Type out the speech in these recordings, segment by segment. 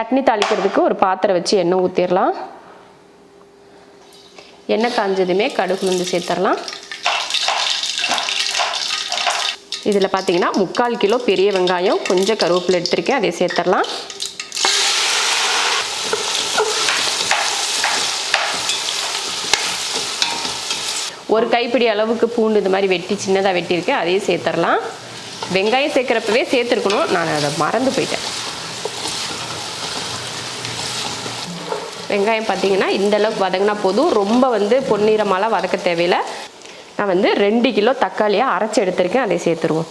சட்னி தாளிக்கிறதுக்கு ஒரு பாத்திரம் வச்சு எண்ணெய் ஊற்றிடலாம் எண்ணெய் காஞ்சதுமே கடுகு உளுந்து சேர்த்துடலாம் இதில் பார்த்தீங்கன்னா முக்கால் கிலோ பெரிய வெங்காயம் கொஞ்சம் கருவேப்பிலை எடுத்திருக்கேன் அதை சேர்த்துடலாம் ஒரு கைப்பிடி அளவுக்கு பூண்டு இது மாதிரி வெட்டி சின்னதாக வெட்டியிருக்கேன் அதையும் சேர்த்துடலாம் வெங்காயம் சேர்க்குறப்பவே சேர்த்துருக்கணும் நான் அதை மறந்து போயிட்டேன். வெங்காயம் பார்த்தீங்கன்னா இந்தளவுக்கு வதங்கினா போதும். ரொம்ப வந்து பொன்னிறமாலாம் வதக்க தேவையில்லை. நான் வந்து ரெண்டு கிலோ தக்காளியை அரைச்சி எடுத்திருக்கேன். அதை சேர்த்துருவோம்.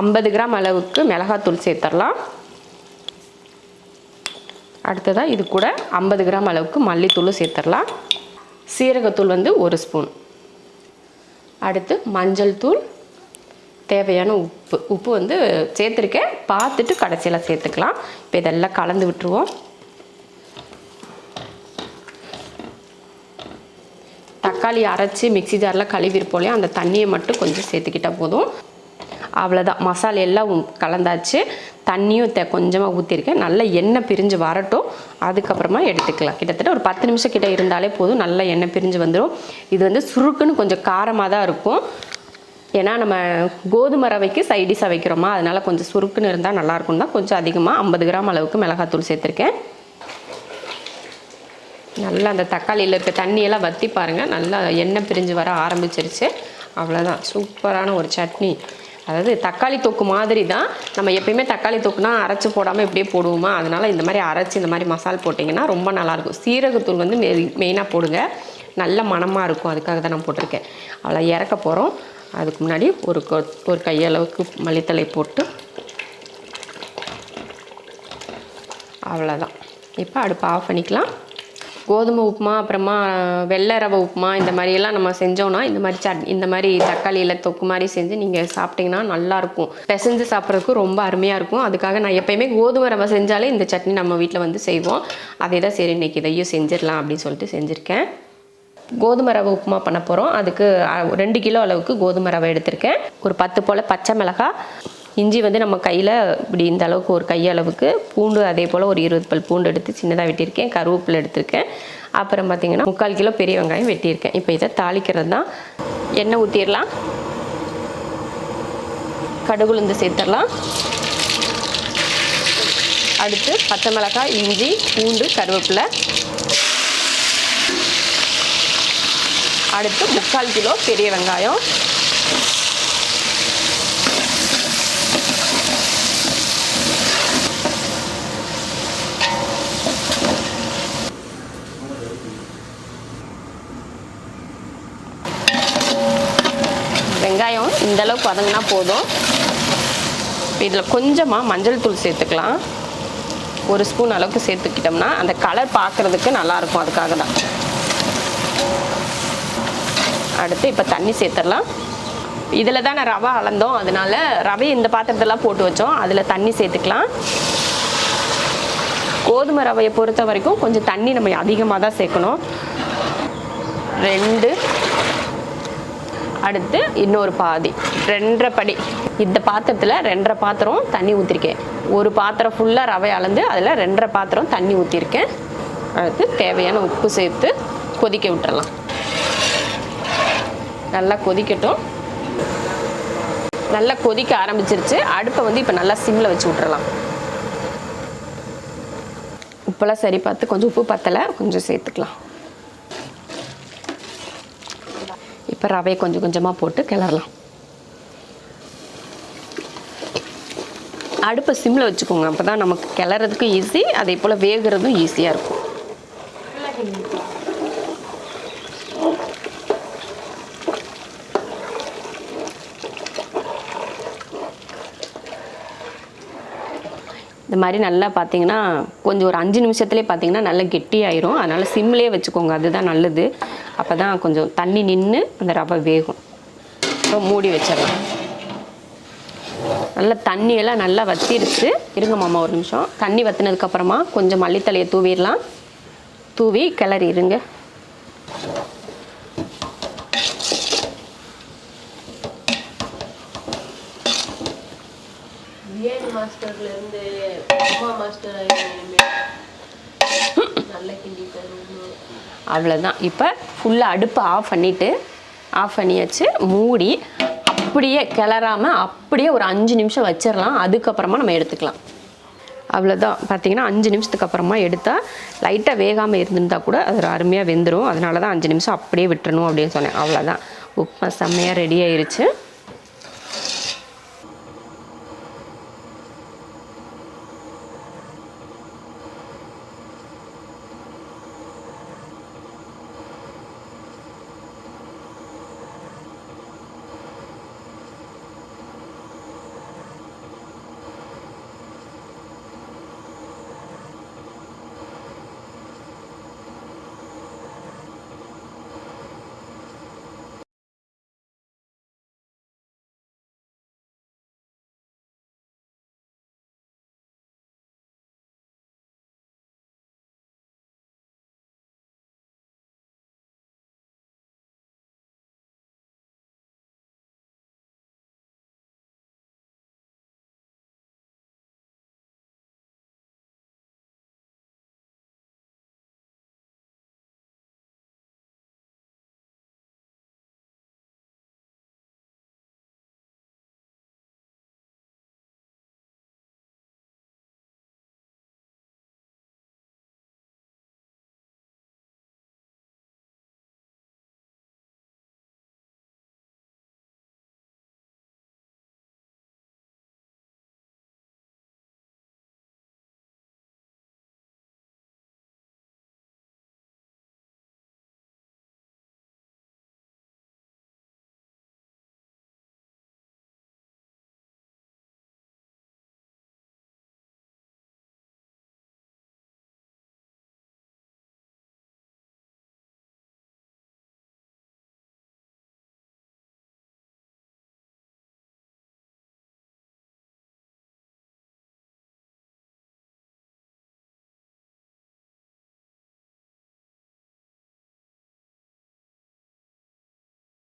ஐம்பது கிராம் அளவுக்கு மிளகாத்தூள் சேர்த்துடலாம். அடுத்ததாக இது கூட ஐம்பது கிராம் அளவுக்கு மல்லித்தூளும் சேர்த்துடலாம். சீரகத்தூள் வந்து ஒரு ஸ்பூன். அடுத்து மஞ்சள் தூள் தேவையான உப்பு. உப்பு வந்து சேர்த்துருக்கேன். பார்த்துட்டு கடைசியில் சேர்த்துக்கலாம். இப்போ இதெல்லாம் கலந்து விட்டுருவோம். தக்காளி அரைச்சி மிக்ஸி ஜாரில் கழுவிருப்போம் இல்லையா அந்த தண்ணியை மட்டும் கொஞ்சம் சேர்த்துக்கிட்டால் போதும். அவ்வளோதான் மசாலா எல்லாம் கலந்தாச்சு. தண்ணியும் தே கொஞ்சமாக ஊற்றிருக்கேன் நல்லா எண்ணெய் பிரிஞ்சு வரட்டும். அதுக்கப்புறமா எடுத்துக்கலாம். கிட்டத்தட்ட ஒரு பத்து நிமிஷம் கிட்டே இருந்தாலே போதும். நல்லா எண்ணெய் பிரிஞ்சு வந்துடும் இது வந்து சுருக்குன்னு கொஞ்சம் காரமாக தான் இருக்கும். ஏன்னா நம்ம கோதுமை ரவைக்கு சைடிஷாக வைக்கிறோமா? அதனால் கொஞ்சம் சுருக்குன்னு இருந்தால் நல்லாயிருக்கும் தான் கொஞ்சம் அதிகமாக ஐம்பது கிராம் அளவுக்கு மிளகாத்தூள் சேர்த்துருக்கேன். நல்லா அந்த தக்காளியில் இருக்க தண்ணியெல்லாம் வற்றி பாருங்கள் நல்லா எண்ணெய் பிரிஞ்சு வர ஆரம்பிச்சிருச்சு. அவ்வளோதான் சூப்பரான ஒரு சட்னி. அதாவது தக்காளி தொக்கு மாதிரி தான். நம்ம எப்பயுமே தக்காளி தொக்குனா அரைச்சி போடாமல் இப்படியே போடுவோமா? அதனால் இந்த மாதிரி அரைச்சி இந்த மாதிரி மசால் போட்டிங்கன்னா ரொம்ப நல்லாயிருக்கும் சீரகத்தூள் வந்து மெயினாக போடுங்க. நல்ல மணமாக இருக்கும். அதுக்காக தான் நான் போட்டிருக்கேன். அவ்வளோ இறக்க போகிறோம் அதுக்கு முன்னாடி ஒரு ஒரு கையளவுக்கு மல்லித்தலை போட்டு அவ்வளோதான் இப்போ அடுப்பு ஆஃப் பண்ணிக்கலாம். கோதுமை உப்புமா அப்புறமா வெள்ளை ரவை உப்புமா இந்த மாதிரியெல்லாம் நம்ம செஞ்சோம்னா இந்த மாதிரி சட் இந்த மாதிரி தக்காளியில் தொக்கு மாதிரி செஞ்சு நீங்கள் சாப்பிட்டீங்கன்னா நல்லாயிருக்கும் பிசைஞ்சு சாப்பிட்றதுக்கு ரொம்ப அருமையாக இருக்கும். அதுக்காக நான் எப்பயுமே கோதுமை ரவை செஞ்சாலே இந்த சட்னி நம்ம வீட்டில் வந்து செய்வோம். அதே தான் சரி இன்னைக்கு இதையும் செஞ்சிடலாம் அப்படின்னு சொல்லிட்டு செஞ்சுருக்கேன். கோதுமை ரவை உப்புமா பண்ண போகிறோம் அதுக்கு ரெண்டு கிலோ அளவுக்கு கோதுமை ரவை எடுத்திருக்கேன். ஒரு பத்து போல் பச்சை மிளகாய் இஞ்சி வந்து நம்ம கையில் இப்படி இந்த அளவுக்கு ஒரு கையளவுக்கு பூண்டு அதே போல் ஒரு இருபது பல் பூண்டு எடுத்து சின்னதாக வெட்டியிருக்கேன். கருவேப்பிலை எடுத்திருக்கேன். அப்புறம் பார்த்திங்கன்னா முக்கால் கிலோ பெரிய வெங்காயம் வெட்டியிருக்கேன். இப்போ இதை தாளிக்கிறது தான் எண்ணெய் ஊற்றிடலாம் கடுகுலுந்து சேர்த்துடலாம். அடுத்து பச்சை மிளகாய் இஞ்சி பூண்டு கருவேப்பிலை. அடுத்து முக்கால் கிலோ பெரிய வெங்காயம். வெங்காயம் இந்த அளவுக்கு வதங்கினா போதும். இதில் கொஞ்சமாக மஞ்சள் தூள் சேர்த்துக்கலாம். ஒரு ஸ்பூன் அளவுக்கு சேர்த்துக்கிட்டோம்னா அந்த கலர் பார்க்குறதுக்கு நல்லாயிருக்கும் அதுக்காக தான் அடுத்து இப்போ தண்ணி சேர்த்துடலாம். இதில் தான் நான் ரவை அளந்தோம். அதனால ரவையை இந்த பாத்திரத்தெல்லாம் போட்டு வச்சோம். அதில் தண்ணி சேர்த்துக்கலாம். கோதுமை ரவையை பொறுத்த வரைக்கும் கொஞ்சம் தண்ணி நம்ம அதிகமாக தான் சேர்க்கணும். ரெண்டு. அடுத்து இன்னொரு பாதி. ரெண்டரை படி. இந்த பாத்திரத்தில் ரெண்டரை பாத்திரம் தண்ணி ஊற்றிருக்கேன் ஒரு பாத்திரம் ஃபுல்லாக ரவை அளந்து அதில் ரெண்டரை பாத்திரம் தண்ணி ஊற்றிருக்கேன் அடுத்து தேவையான உப்பு சேர்த்து கொதிக்க விட்டுறலாம். நல்லா கொதிக்கட்டும். நல்லா கொதிக்க ஆரம்பிச்சிருச்சு. அடுப்பை வந்து இப்போ நல்லா சிம்மில் வச்சு விட்டுறலாம். உப்பெல்லாம் சரி பார்த்து கொஞ்சம் உப்பு பத்தலை கொஞ்சம் சேர்த்துக்கலாம். இப்போ ரவையை கொஞ்சம் கொஞ்சமாக போட்டு கிளறலாம். அடுப்பை சிம்மில் வச்சுக்கோங்க. அப்போ தான் நமக்கு கிளறதுக்கும் ஈஸி அதே போல் வேகிறதும் ஈஸியாக இருக்கும். இந்த மாதிரி நல்லா பார்த்தீங்கன்னா கொஞ்சம் ஒரு அஞ்சு நிமிஷத்துலேயே பார்த்தீங்கன்னா நல்லா கெட்டியாயிரும். அதனால் சிம்லேயே வச்சுக்கோங்க அதுதான் நல்லது. அப்போ தான் கொஞ்சம் தண்ணி நின்று அந்த ரவை வேகும். அப்புறம் மூடி வச்சிடலாம். நல்லா தண்ணியெல்லாம் நல்லா வத்திருச்சு. இருங்க மாமா ஒரு நிமிஷம். தண்ணி வத்தினதுக்கப்புறமா கொஞ்சம் மல்லித்தலையை தூவிடலாம். தூவி கிளறி இருங்க. மாஸ்டர்ல இருந்து மாஸ்டர் நல்ல கிண்டி தருவோம் அவ்வளோதான் இப்போ ஃபுல்லாக அடுப்பை ஆஃப் பண்ணிவிட்டு ஆஃப் பண்ணியாச்சு மூடி அப்படியே கிளறாமல் அப்படியே ஒரு அஞ்சு நிமிஷம் வச்சிடலாம். அதுக்கப்புறமா நம்ம எடுத்துக்கலாம். அவ்வளோதான் பார்த்தீங்கன்னா அஞ்சு நிமிஷத்துக்கு அப்புறமா எடுத்தால் லைட்டாக வேகாமல் இருந்திருந்தால் கூட அது அருமையாக வெந்துடும் அதனால தான் அஞ்சு நிமிஷம் அப்படியே விட்டுறணும் அப்படின்னு சொன்னேன். அவ்வளோதான் உப்புமா செம்மையாக ரெடி ஆயிடுச்சு